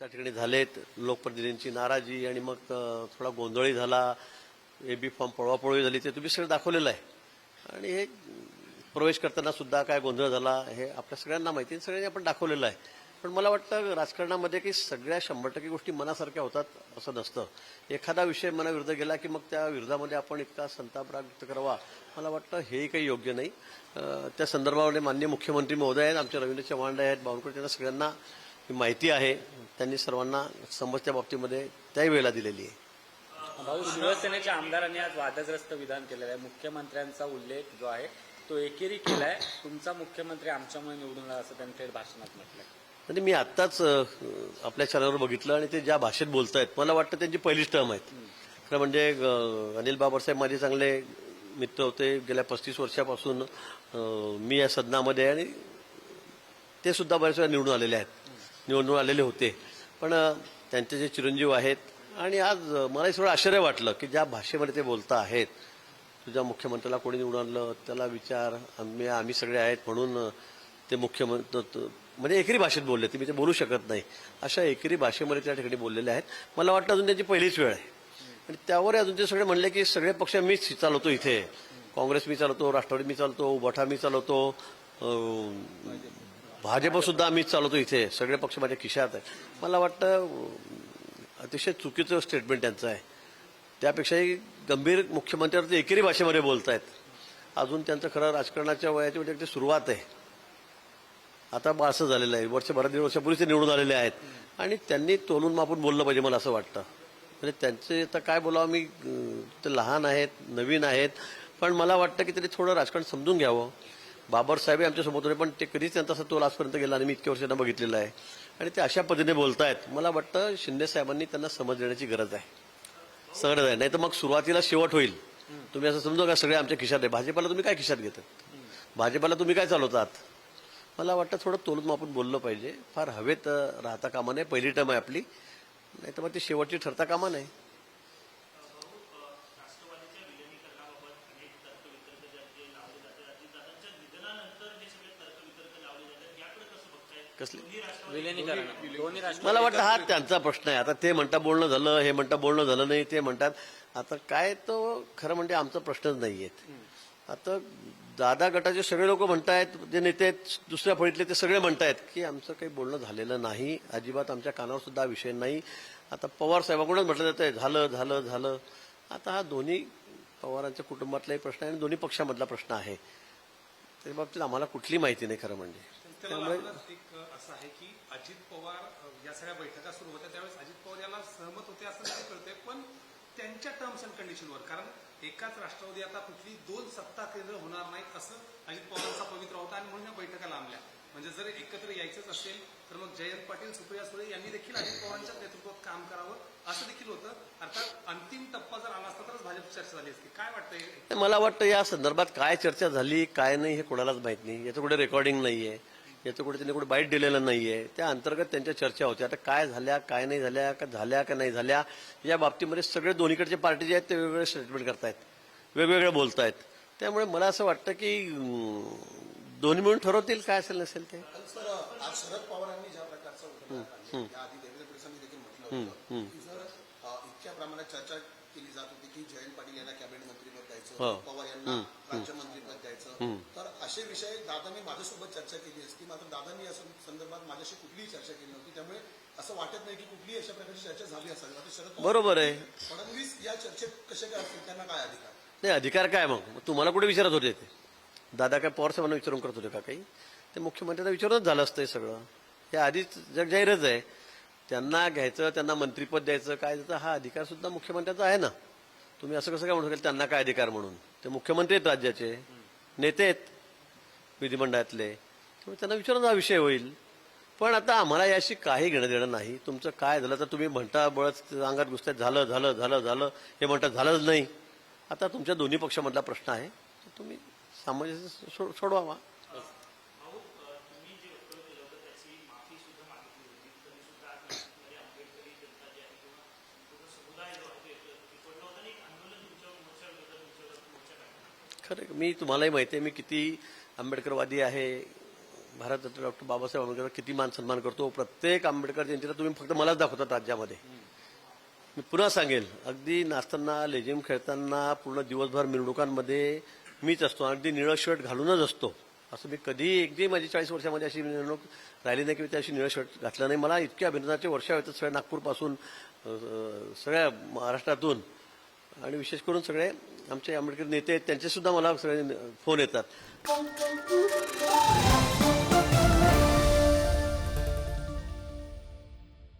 त्या ठिकाणी झालेत. लोकप्रतिनिधींची नाराजी आणि मग थोडा गोंधळही झाला. ए बी फॉर्म पळवापळवी झाली ते तुम्ही सगळं दाखवलेलं आहे. आणि हे प्रवेश करताना सुद्धा काय गोंधळ झाला हे आपल्या सगळ्यांना माहिती आहे, सगळ्यांनी आपण दाखवलेलं आहे. पण मला वाटतं राजकारणामध्ये की सगळ्या शंभर टक्के गोष्टी मनासारख्या होतात असं नसतं. एखादा विषय मनाविरुद्ध गेला की मग त्या विरोधामध्ये आपण इतका संताप राग व्यक्त करावा मला वाटतं हेही काही योग्य नाही. त्या संदर्भामध्ये माननीय मुख्यमंत्री महोदय आहेत आमचे रवींद्र चव्हाण आहेत बावनकुळे त्यांना सगळ्यांना ही माहिती आहे. त्यांनी सर्वांना समजत्या बाबतीमध्ये त्याही वेळेला दिलेली आहे. भाऊ शिवसेनेच्या आमदारांनी आज वादग्रस्त विधान केलेलं आहे. मुख्यमंत्र्यांचा उल्लेख जो आहे तो एकेरी केलाय. तुमचा मुख्यमंत्री आमच्यामुळे निवडून आला असं त्यांनी थेट भाषणात म्हटलंय. आणि मी आत्ताच आपल्या चॅनलवर बघितलं आणि ते ज्या भाषेत बोलतायत मला वाटतं त्यांची पहिलीच टर्म आहेत. खरं म्हणजे अनिल बाबासाहेब माझे चांगले मित्र होते. गेल्या पस्तीस वर्षापासून मी या सदनामध्ये आणि ते सुद्धा बऱ्याच वेळा निवडून आलेले आहेत. निवडून आलेले होते. पण त्यांचे जे चिरंजीव आहेत आणि आज मला थोडं आश्चर्य वाटलं की ज्या भाषेमध्ये ते बोलता आहेत तुझ्या मुख्यमंत्र्याला कोणी निवडून आणलं? त्याला विचार आम्ही आम्ही सगळे आहेत म्हणून ते मुख्यमंत्री म्हणजे एकेरी भाषेत बोलले तुम्ही ते बोलू शकत नाही. अशा एकेरी भाषेमध्ये त्या ठिकाणी बोललेले आहेत. मला वाटतं अजून त्यांची पहिलीच वेळ आहे. आणि त्यावर अजून ते सगळे म्हणले की सगळे पक्ष मीच चालवतो इथे. काँग्रेस मी चालवतो राष्ट्रवादी मी चालवतो उबाठा मी चालवतो भाजपसुद्धा भाजप चालवतो इथे. सगळे पक्ष माझ्या खिशात आहे मला वाटतं अतिशय चुकीचं स्टेटमेंट त्यांचं आहे. त्यापेक्षाही गंभीर मुख्यमंत्र्यावर ते एकेरी भाषेमध्ये बोलत आहेत अजून त्यांचं खरं राजकारणाच्या वयाची म्हणजे अगदी सुरुवात आहे. आता बा असं झालेलं आहे. वर्ष दीड वर्षापूर्वी ते निवडून आलेले आहेत. आणि त्यांनी तोलून मापून बोललं पाहिजे मला असं वाटतं. म्हणजे त्यांचे आता काय बोलावं मी ते लहान आहेत नवीन आहेत. पण मला वाटतं की त्यांनी थोडं राजकारण समजून घ्यावं. बाबरसाहेब आमच्यासोबत होते पण ते कधीच त्यांचा असा तोल आजपर्यंत गेला आणि मी इतक्या वर्षांना बघितलेलं आहे. आणि ते अशा पद्धतीने बोलतायत. मला वाटतं शिंदे साहेबांनी त्यांना समज देण्याची गरज आहे. सगळं आहे. नाही तर मग सुरुवातीला शेवट होईल. तुम्ही असं समजा का सगळे आमच्या खिशात आहे. भाजपाला तुम्ही काय खिशात घेतात भाजपाला तुम्ही काय चालवतात? मला वाटतं थोडं तोलून मापून बोललं पाहिजे. फार हवेत राहता कामा नये. पहिली टर्म आहे आपली. नाही तर मग ती शेवटची ठरता कामा नाही कसले? विलिनीकरण दोन्ही राष्ट्र मला वाटतं हा त्यांचा प्रश्न आहे. आता ते म्हणता बोलणं झालं हे म्हणता बोलणं झालं नाही ते म्हणतात. आता काय तो खरं म्हणजे आमचा प्रश्नच नाही आहेत आता दादा गटाचे सगळे लोक म्हणतायत जे नेते आहेत दुसऱ्या फळीतले ते सगळे म्हणतायत की आमचं काही बोलणं झालेलं नाही. अजिबात आमच्या कानावर सुद्धा हा विषय नाही. आता पवार साहेबांकडूनच म्हटलं जातं झालं झालं झालं. आता हा दोन्ही पवारांच्या कुटुंबातलाही प्रश्न आहे आणि दोन्ही पक्षामधला प्रश्न आहे. त्या बाबतीत आम्हाला कुठली माहिती नाही खरं म्हणजे. एक असं आहे की अजित पवार या सगळ्या बैठका सुरू होत्या. त्यावेळेस अजित पवार याला सहमत होते असं नाही कळतंय पण त्यांच्या टर्म्स अँड कंडिशनवर कारण एकाच राष्ट्रवादी आता कुठली दोन सत्ता केंद्र होणार नाहीत असं अजित पवारांचा पवित्र होता आणि म्हणून या बैठका लांबल्या. म्हणजे जर एकत्र यायचंच असेल तर मग जयंत पाटील सुप्रिया सुळे यांनी देखील अजित पवारांच्या नेतृत्वात काम करावं असं देखील होतं. अर्थात अंतिम टप्पा जर आला असता तरच भाजप चर्चा झाली असती. काय वाटतंय? मला वाटतं या संदर्भात काय चर्चा झाली काय नाही हे कोणालाच माहीत नाही. याचं कुठे रेकॉर्डिंग नाहीये. याचं कुठे त्यांनी कुठे बाईट दिलेलं नाहीये. त्या अंतर्गत त्यांच्या चर्चा होत्या. आता काय झाल्या काय नाही झाल्या का झाल्या का नाही झाल्या या बाबतीमध्ये सगळे दोन्हीकडचे पार्टी जे आहेत ते वेगवेगळे स्टेटमेंट करतायत. वेगवेगळे बोलतायत. त्यामुळे मला असं वाटतं की दोन्ही मिळून ठरवतील काय असेल नसेल ते. शरद पवारांनी ज्या प्रकारचा चर्चा केली जात होती की जयंत पाटील यांना कॅबिनेट मंत्रीपद हो. द्यायचं पवार यांना राज्यमंत्रीपद द्यायचं. तर असे विषय दादांनी माझ्यासोबत चर्चा केली असती. मात्र दादांनी या संदर्भात माझ्याशी कुठलीही चर्चा केली नव्हती. त्यामुळे असं वाटत नाही की कुठलीही अशा प्रकारची चर्चा झाली असावी आता शरद बरोबर आहे. फडणवीस या चर्चेत कसे काय असतील? त्यांना काय अधिकार? नाही अधिकार काय मग? मग तुम्हाला कुठे विचारत होते ते? दादा काय पवार साहेबांना विचारून करत होते का काही? ते मुख्यमंत्र्यांना विचारूनच झालं असतं हे सगळं. हे आधीच जग जाहीरच आहे. त्यांना घ्यायचं त्यांना मंत्रीपद द्यायचं काय द्यायचं हा अधिकार सुद्धा मुख्यमंत्र्याचा आहे ना. तुम्ही असं कसं काय म्हणू शकाल? त्यांना काय अधिकार म्हणून? ते मुख्यमंत्री आहेत राज्याचे नेते आहेत विधिमंडळातले. त्यामुळे त्यांना विचारून हा विषय होईल. पण आता आम्हाला याशी काही घेणं देणं नाही. तुमचं काय झालं तर तुम्ही म्हणता बळच अंगात घुसतात झालं झालं झालं झालं. हे म्हणता झालंच नाही. आता तुमच्या दोन्ही पक्षामधला प्रश्न आहे. तुम्ही सामंजस्य सो- सोडवावा भाऊ अ, तुम्ही जे वक्तव्य केलं होतं त्याची माफी सुद्धा मागितली होती तरी सुद्धा आज नाशिकमध्ये आंबेडकरी जनता जी आहे किंवा पूर्ण समुदाय जो आहे ते पिकवलं होतं आणि एक आंदोलन तुमच्या मोर्चा विरोधात तुमच्यावर मोर्चा काढला खरं मी तुम्हालाही माहिती आहे मी किती आंबेडकरवादी आहे. भारतरत्न डॉक्टर बाबासाहेब आंबेडकर किती मान सन्मान करतो. प्रत्येक आंबेडकर जयंतीला तुम्ही फक्त मलाच दाखवतात राज्यामध्ये. मी पुन्हा सांगेल अगदी नाचताना लेझिम खेळताना पूर्ण दिवसभर मिरवणुकांमध्ये मीच असतो. अगदी निळं शर्ट घालूनच असतो. असं मी कधी एकदी माझी चाळीस वर्षामध्ये अशी मिरवणूक राहिली नाही की मी त्या अशी निळं शर्ट घातलं नाही. मला इतक्या अभिनंदनाचे वर्ष आहेत सगळ्या नागपूरपासून सगळ्या महाराष्ट्रातून. आणि विशेष करून सगळे आमचे आंबेडकर नेते आहेत त्यांचे सुद्धा मला सगळे फोन येतात.